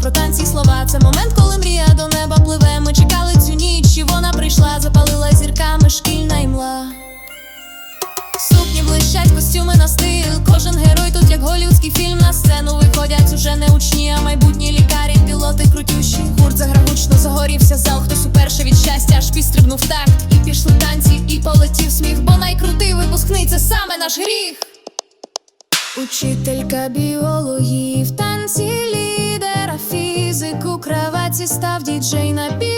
про танці слова. Це момент, коли мрія до неба пливе. Ми чекали цю ніч, і вона прийшла, запалила зірками шкільна імла. Сукні блищать, костюми на стил. Кожен герой тут, як голівудський фільм на сцену виходять уже не учні, а майбутні лікарі, пілоти крутющі. Гурт заграгучно загорівся зал, хтось уперше від щастя, аж підстрибнув такт. І пішли танці, і полетів сміх, бо найкрутий випускний це саме наш гріх. Учителька біології в танці краваці став діджей на півіра.